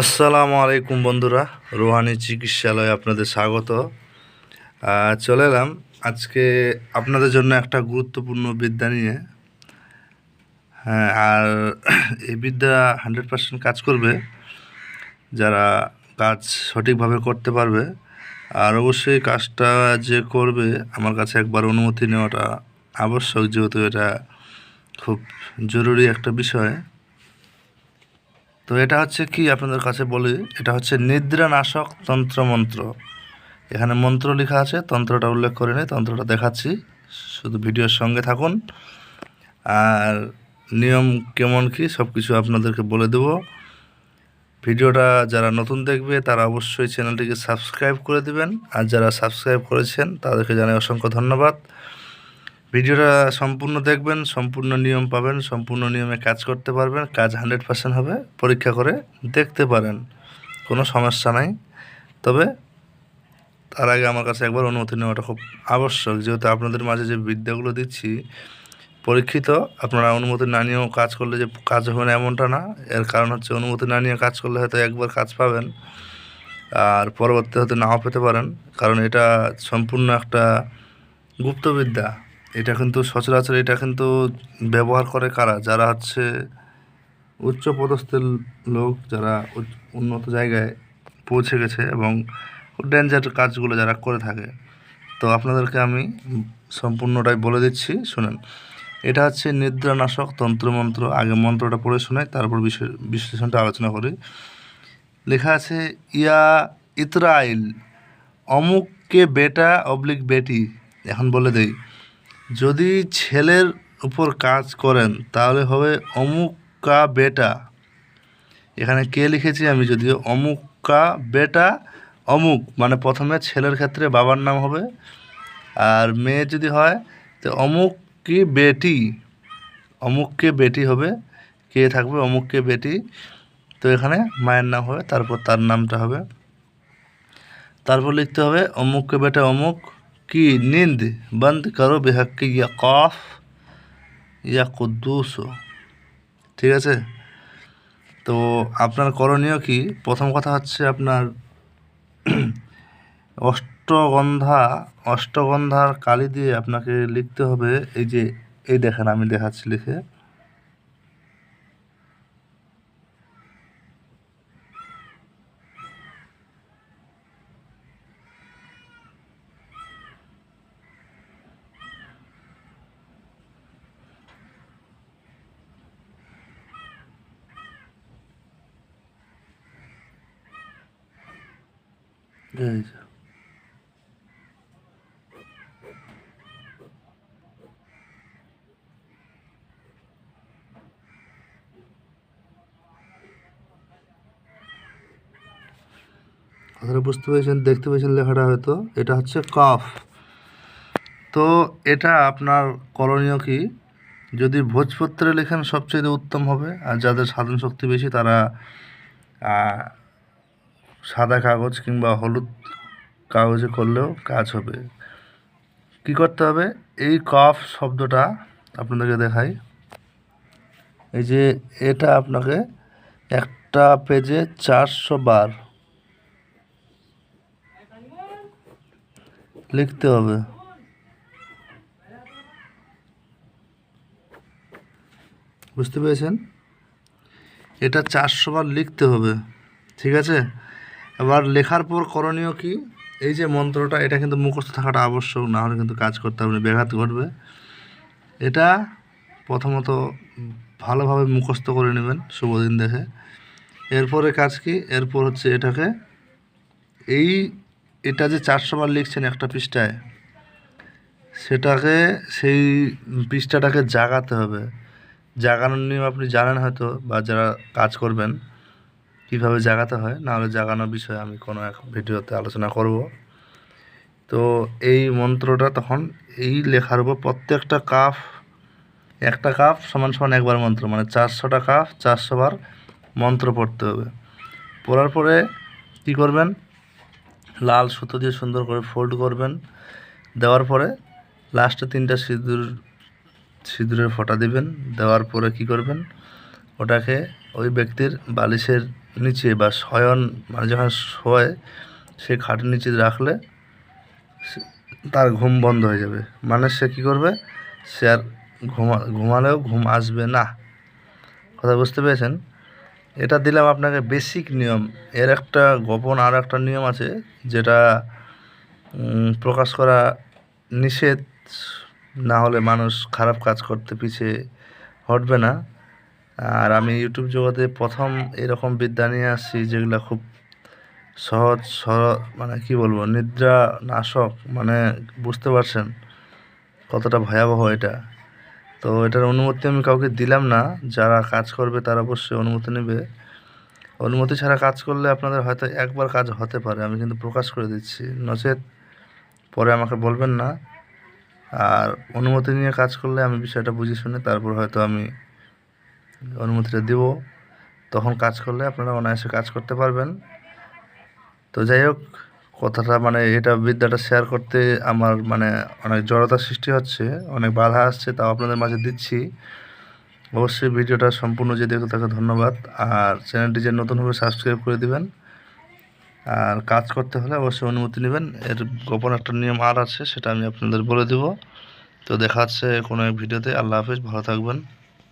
আসসালামু আলাইকুম বন্ধুরা, রোহানি চিকিৎসালয়ে আপনাদের স্বাগত। চলে এলাম। আজকে আপনাদের জন্য একটা গুরুত্বপূর্ণ বিদ্যা নিয়ে। হ্যাঁ আর এই বিদ্যা হান্ড্রেড পার্সেন্ট কাজ করবে, যারা কাজ সঠিকভাবে করতে পারবে। আর অবশ্যই কাজটা যে করবে, আমার কাছে একবার অনুমতি নেওয়াটা আবশ্যক, যেহেতু এটা খুব জরুরি একটা বিষয়। তো এটা হচ্ছে কি আপনাদের কাছে বলি, এটা হচ্ছে নিদ্রানাশক তন্ত্র মন্ত্র এখানে মন্ত্র লেখা আছে, তন্ত্রটা উল্লেখ করে নেই তন্ত্রটা দেখাচ্ছি। শুধু ভিডিওর সঙ্গে থাকুন। আর নিয়ম কেমন কি সব কিছু আপনাদেরকে বলে দেব। ভিডিওটা যারা নতুন দেখবে, তারা অবশ্যই চ্যানেলটিকে সাবস্ক্রাইব করে দিবেন। আর যারা সাবস্ক্রাইব করেছেন, তাদেরকে জানাই অসংখ্য ধন্যবাদ। ভিডিওটা সম্পূর্ণ দেখবেন, সম্পূর্ণ নিয়ম পাবেন, সম্পূর্ণ নিয়মে কাজ করতে পারবেন, কাজ হান্ড্রেড পার্সেন্ট হবে, পরীক্ষা করে দেখতে পারেন, কোনো সমস্যা নাই। তবে তার আগে আমার কাছে একবার অনুমতি নেওয়াটা খুব আবশ্যক, যেহেতু আপনাদের মাঝে যে বিদ্যাগুলো দিচ্ছি, পরীক্ষিত, আপনারা অনুমতি না নিয়েও কাজ করলে যে কাজ হবে না এমনটা না, এর কারণ হচ্ছে অনুমতি না নিয়ে কাজ করলে হয়তো একবার কাজ পাবেন, আর পরবর্তী হয়তো নাও পেতে পারেন, কারণ এটা সম্পূর্ণ একটা গুপ্তবিদ্যা। এটা কিন্তু সচরাচর এটা কিন্তু ব্যবহার করে কারা? যারা হচ্ছে উচ্চ পদস্থের লোক, যারা উন্নত জায়গায় পৌঁছে গেছে এবং ডেঞ্জার কাজগুলো যারা করে থাকে। তো আপনাদেরকে আমি সম্পূর্ণটাই বলে দিচ্ছি, শুনেন। এটা হচ্ছে নিদ্রানাশক তন্ত্রমন্ত্র। আগে মন্ত্রটা পড়ে শোনাই তারপর বিশ্লেষণটা আলোচনা করি। লেখা আছে, ইয়া ইতরাইল, অমুককে বেটা অবলিক বেটি। এখন বলে দেই। যদি ছেলের উপর কাজ করেন, তাহলে হবে অমুকা বেটা এখানে কে লিখেছি আমি? যদিও অমুকা বেটা অমুক মানে প্রথমে ছেলের ক্ষেত্রে বাবার নাম হবে, আর মেয়ে যদি হয়, তো অমুক কি বেটি অমুককে বেটি হবে, কে থাকবে? অমুককে বেটি তো এখানে মায়ের নাম হবে, তারপর তার নামটা হবে। তারপর লিখতে হবে অমুককে বেটা অমুক কি নিন্দ বন্ধ করো बेहक ইয়া কফ ইয়া কুদ্দুস ঠিক আছে তো আপনার করণীয় কি প্রথম কথা হচ্ছে আপনার অষ্টগন্ধা অষ্টগন্ধার কালি দিয়ে আপনাকে লিখতে হবে এই যে এই দেখেন আমি দেখাচ্ছি লিখে কথাটা বুঝতে পেরেছেন, দেখতে পেয়েছেন লেখাটা হয়তো। এটা হচ্ছে কফ। তো এটা আপনার করণীয় কি? যদি ভোজপত্রে লেখেন সবচেয়ে উত্তম হবে, আর যাদের সাধন শক্তি বেশি তারা সাদা কাগজ কিংবা হলুদ কাগজে করলেও কাজ হবে। কি করতে হবে? এই কফ শব্দটা আপনাদেরকে দেখাই। এই যে এটা আপনাকে একটা পেজে চারশো বার লিখতে হবে। বুঝতে পেরেছেন? এটা চারশো বার লিখতে হবে। ঠিক আছে? এবার লেখার পর করণীয় কি? এই যে মন্ত্রটা, এটা কিন্তু মুখস্থ থাকাটা আবশ্যক, না হলে কিন্তু কাজ করতে হবে ব্যাঘাত ঘটবে। এটা প্রথমত ভালোভাবে মুখস্থ করে নেবেন শুভ দিন দেখে। এরপরে কাজ কি? এরপর হচ্ছে এটাকে, এই, এটা যে চারশো বার লিখছেন একটা পৃষ্ঠায়, সেটাকে, সেই পৃষ্ঠাটাকে জাগাতে হবে। জাগানোর নিয়ম আপনি জানেন হয়তো, বা যারা কাজ করবেন কীভাবে জাগাতে হয়, নাহলে জাগানোর বিষয়ে আমি কোনো এক ভিডিওতে আলোচনা করব। তো এই মন্ত্রটা তখন এই লেখার উপর প্রত্যেকটা কাফ, একটা কাপ সমান সমান একবার মন্ত্র মানে চারশোটা কাপ চারশো বার মন্ত্র পড়তে হবে। পড়ার পরে কী করবেন? লাল সুতো দিয়ে সুন্দর করে ফোল্ড করবেন। দেওয়ার পরে লাস্টে তিনটা সিঁদুর, সিঁদুরের ফোঁটা দিবেন। দেওয়ার পরে কি করবেন? ওটাকে ওই ব্যক্তির বালিশের নিচে বা শয়ন মানে যখন শোয় সে খাটের নিচে রাখলে তার ঘুম বন্ধ হয়ে যাবে। মানে সে কী করবে? সে আর ঘুমা, ঘুমালেও ঘুম আসবে না। কথা বুঝতে পেরেছেন? এটা দিলাম আপনাকে বেসিক নিয়ম। এর একটা গোপন আর একটা নিয়ম আছে, যেটা প্রকাশ করা নিষেধ। না হলে মানুষ খারাপ কাজ করতে পিছিয়ে হটবে না। আর আমি ইউটিউব জগতে প্রথম এরকম বিদ্যা নিয়ে আসছি যেগুলো খুব সহজ সরল মানে কি বলব নিদ্রা নাশক মানে বুঝতে পারছেন কতটা ভয়াবহ এটা। তো এটার অনুমতি আমি কাউকে দিলাম না, যারা কাজ করবে তারা অবশ্যই অনুমতি নেবে। অনুমতি ছাড়া কাজ করলে আপনাদের হয়তো একবার কাজ হতে পারে, আমি কিন্তু প্রকাশ করে দিচ্ছি। নচেত পরে আমাকে বলবেন না। আর অনুমতি নিয়ে কাজ করলে আমি বিষয়টা বুঝে শুনে তারপর হয়তো আমি অনুমতিটা দেব। তখন কাজ করলে আপনারা অনায়াসে কাজ করতে পারবেন। তো যাই হোক, কথাটা মানে এটা বিদ্যাটা শেয়ার করতে আমার মানে অনেক জড়তা সৃষ্টি হচ্ছে, অনেক বাধা আসছে, তাও আপনাদের মাঝে দিচ্ছি। অবশ্যই ভিডিওটা সম্পূর্ণ যে দেখে তাকে ধন্যবাদ। আর চ্যানেলটি যে নতুনভাবে সাবস্ক্রাইব করে দিবেন, আর কাজ করতে হলে অবশ্যই অনুমতি নেবেন। এর গোপন একটা নিয়ম আর আছে, সেটা আমি আপনাদের বলে দেব। তো দেখা হচ্ছে কোনো এক ভিডিওতে। আল্লাহ হাফিজ, ভালো থাকবেন।